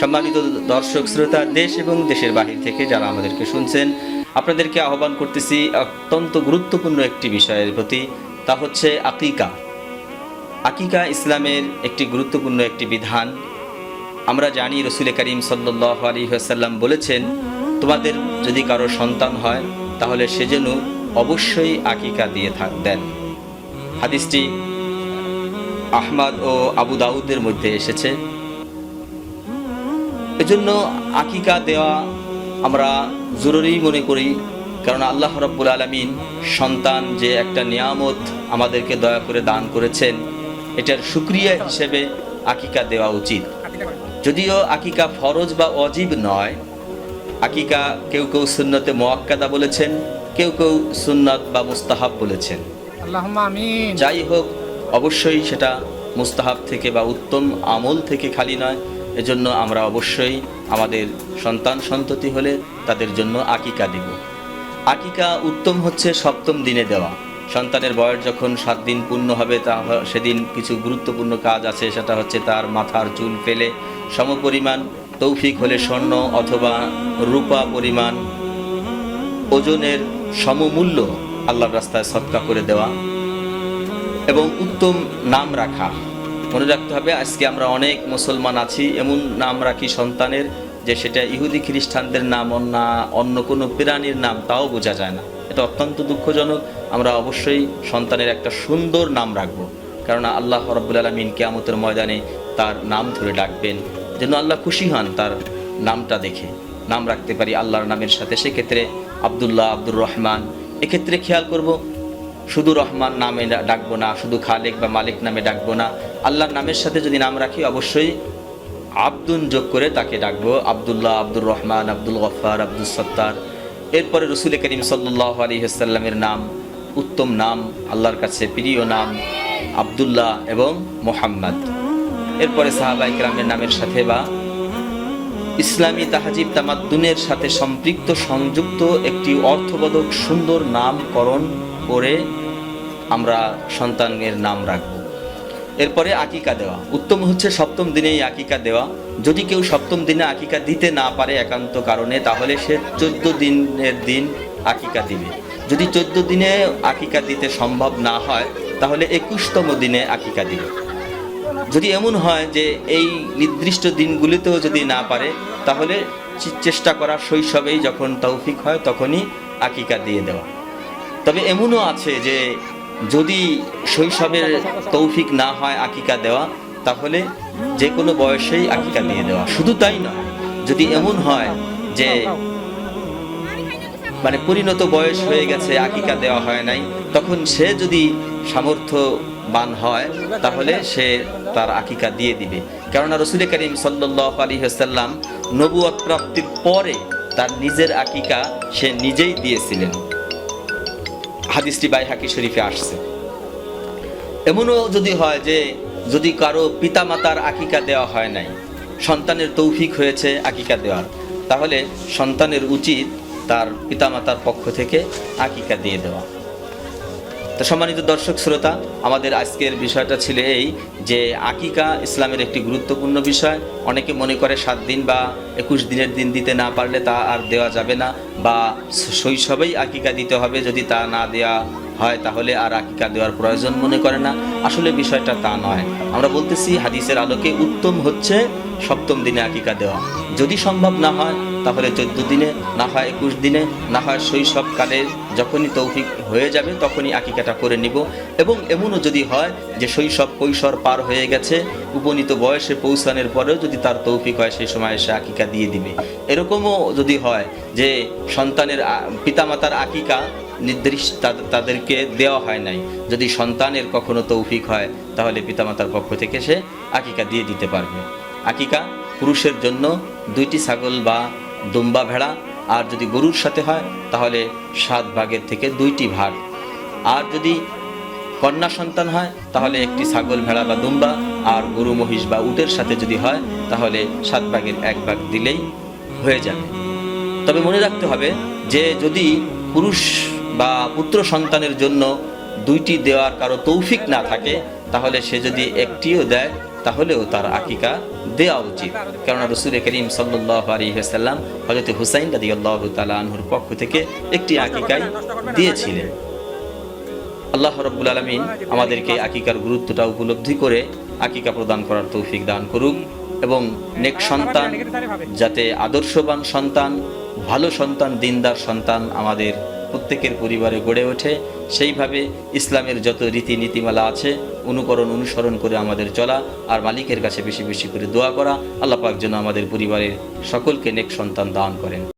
সম্মানিত দর্শক, শ্রোতা, দেশ এবং দেশের বাহির থেকে যারা আমাদেরকে শুনছেন, আপনাদেরকে আহ্বান করতেছি অত্যন্ত গুরুত্বপূর্ণ একটি বিষয়ের প্রতি, তা হচ্ছে আকিকা। আকিকা ইসলামের একটি গুরুত্বপূর্ণ একটি বিধান। আমরা জানি রসুল করিম সাল্লাহ আলী আসাল্লাম বলেছেন, তোমাদের যদি কারও সন্তান হয়, তাহলে সে যেন অবশ্যই আকিকা দিয়ে থাক, দেন। হাদিসটি আহমদ ও আবু দাউদের মধ্যে এসেছে। এজন্য আকিকা দেওয়া আমরা জরুরি মনে করি কারণ আল্লাহ রব্বুল আলমিন সন্তান যে একটা নিয়ামত আমাদেরকে দয়া করে দান করেছেন এটার সুক্রিয়া হিসেবে আকিকা দেওয়া উচিত। যদিও আকিকা ফরজ বা অজীব নয় আকিকা কেউ কেউ সুন্নতে মোয়াক্কাদা বলেছেন কেউ কেউ সুন্নত বা মুস্তাহাব বলেছেন। যাই হোক অবশ্যই সেটা মুস্তাহাব থেকে বা উত্তম আমল থেকে খালি নয়। এজন্য আমরা অবশ্যই আমাদের সন্তান সন্ততি হলে তাদের জন্য আকিকা দেব। আকিকা উত্তম হচ্ছে সপ্তম দিনে দেওয়া। সন্তানের বয়স যখন সাত দিন পূর্ণ হবে, তা সেদিন কিছু গুরুত্বপূর্ণ কাজ আছে, সেটা হচ্ছে তার মাথার চুল ফেলে সমপরিমাণ তৌফিক হলে স্বর্ণ অথবা রূপা পরিমাণ ওজনের সমমূল্য আল্লাহর রাস্তায় সৎকা করে দেওয়া। এবং উত্তম নাম রাখা। মনে রাখতে হবে, আজকে আমরা অনেক মুসলমান আছি, এমন নাম রাখি সন্তানের যে সেটা ইহুদি খ্রিস্টানদের নাম অন্য অন্য কোনো প্রাণীর নাম, তাও বোঝা যায় না। এটা অত্যন্ত দুঃখজনক, আমরা অবশ্যই সন্তানের একটা সুন্দর নাম রাখব। কারণ আল্লাহ রব্বুল আলমিন কেয়ামতের ময়দানে তার নাম ধরে ডাকবেন, যেন আল্লাহ খুশি হন তার নামটা দেখে। নাম রাখতে পারি আল্লাহর নামের সাথে, সেক্ষেত্রে আবদুল্লাহ আব্দুর রহমান। এক্ষেত্রে খেয়াল করব শুধু রহমান নামে ডাকবো না, শুধু খালেক বা মালিক নামে ডাকবো না। আল্লাহর নামের সাথে যদি নাম রাখি, অবশ্যই আব্দুন যোগ করে তাকে ডাকবো। আবদুল্লাহ, আব্দুর রহমান, আব্দুল গফার আব্দুল সত্তার। এরপরে রসুল করিম সাল্লাহ আলী হাসাল্লামের নাম, উত্তম নাম, আল্লাহর কাছে প্রিয় নাম, আবদুল্লাহ এবং মোহাম্মদ। এরপরে সাহাবা ইকরামের নামের সাথে বা ইসলামী তাহাজিব তামাদ্দুনের সাথে সম্পৃক্ত সংযুক্ত একটি অর্থবোধক সুন্দর নামকরণ করে আমরা সন্তানের নাম রাখব। এরপরে আকিকা দেওয়া। উত্তম হচ্ছে সপ্তম দিনেই আকিকা দেওয়া। যদি কেউ সপ্তম দিনে আকিকা দিতে না পারে একান্ত কারণে, তাহলে সে চোদ্দ দিনের দিন আকিকা দিবে। যদি চোদ্দ দিনে আকিকা দিতে সম্ভব না হয়, তাহলে একুশতম দিনে আকিকা দিবে। যদি এমন হয় যে এই নির্দিষ্ট দিনগুলিতেও যদি না পারে, তাহলে চেষ্টা করা শৈশবেই যখন তৌফিক হয়, তখনই আকিকা দিয়ে দেওয়া। তবে এমনও আছে যে যদি শৈশবের তৌফিক না হয় আকিকা দেওয়া, তাহলে যে কোনো বয়সেই আকিকা দিয়ে দেওয়া। শুধু তাই নয়, যদি এমন হয় যে মানে পরিণত বয়স হয়ে গেছে, আকিকা দেওয়া হয় নাই, তখন সে যদি সামর্থ্যবান হয়, তাহলে সে তার আকিকা দিয়ে দিবে। কেননা রসুল করিম সাল্লাহ আলী হাসাল্লাম নবুয়ত প্রাপ্তির পরে তার নিজের আকিকা সে নিজেই দিয়েছিলেন। হাদিসটি বাই হাকি শরীফে আসছে। এমনও যদি হয় যে যদি কারও পিতা মাতার আকিকা দেওয়া হয় নাই, সন্তানের তৌফিক হয়েছে আকিকা দেওয়ার, তাহলে সন্তানের উচিত তার পিতামাতার পক্ষ থেকে আকিকা দিয়ে দেওয়া। তো সম্মানিত দর্শক, শ্রোতা, আমাদের আজকের বিষয়টা ছিল এই যে আকিকা ইসলামের একটি গুরুত্বপূর্ণ বিষয়। অনেকে মনে করে সাত দিন বা একুশ দিনের দিন দিতে না পারলে তা আর দেওয়া যাবে না, বা শৈশবেই আকিকা দিতে হবে। যদি তা না দেওয়া হয়, তাহলে আর আকিকা দেওয়ার প্রয়োজন মনে করে না। আসলে বিষয়টা তা নয়। আমরা বলতেছি, হাদিসের আলোকে উত্তম হচ্ছে সপ্তম দিনে আকিকা দেওয়া। যদি সম্ভব না হয়, তাহলে চোদ্দ দিনে, না হয় একুশ দিনে, না হয় শৈশবকালে যখনই তৌফিক হয়ে যাবে, তখনই আকিকাটা করে নিব। এবং এমনও যদি হয় যে শৈশব কৈশোর পার হয়ে গেছে, উপনীত বয়সে পৌঁছানোর পরেও যদি তার তৌফিক হয়, সেই সময় সে আকিকা দিয়ে দিবে। এরকমও যদি হয় যে সন্তানের পিতামাতার আকিকা নির্দিষ্ট তাদেরকে দেওয়া হয় নাই। যদি সন্তানের কখনো তৌফিক হয়, তাহলে পিতামাতার পক্ষ থেকে সে আকিকা দিয়ে দিতে পারবে। আকিকা পুরুষের জন্য দুইটি ছাগল বা দুম্বা ভেড়া, আর যদি গরুর সাথে হয়, তাহলে সাত ভাগের থেকে দুইটি ভাগ। আর যদি কন্যা সন্তান হয়, তাহলে একটি ছাগল, ভেড়া বা দুম্বা, আর গরু, মহিষ বা উটের সাথে যদি হয়, তাহলে সাত ভাগের এক ভাগ দিলেই হয়ে যাবে। তবে মনে রাখতে হবে যে, যদি পুরুষ বা পুত্র সন্তানের জন্য দুইটি দেওয়ার কারও তৌফিক না থাকে, তাহলে সে যদি একটিও দেয়, তাহলেও তার আকিকা দেওয়া উচিত। কেননা রসুল করিম সাল্লাহ সাল্লাম হজরত হুসাইন রাদি আল্লাহ তালা আনহুর পক্ষ থেকে একটি আকিকাই দিয়েছিলেন। আল্লাহ রব্বুল আলমিন আমাদেরকে আকিকার গুরুত্বটা উপলব্ধি করে আকিকা প্রদান করার তৌফিক দান করুক এবং নেক সন্তান, যাতে আদর্শবান সন্তান, ভালো সন্তান, দিনদার সন্তান আমাদের প্রত্যেকের পরিবারে গড়ে ওঠে। সেইভাবে ইসলামের যত রীতি নীতিমালা আছে, অনুকরণ, অনুসরণ করে আমাদের চলা আর মালিকের কাছে বেশি বেশি করে দোয়া করা আল্লাপাক যেন আমাদের পরিবারের সকলকে নেক সন্তান দান করেন।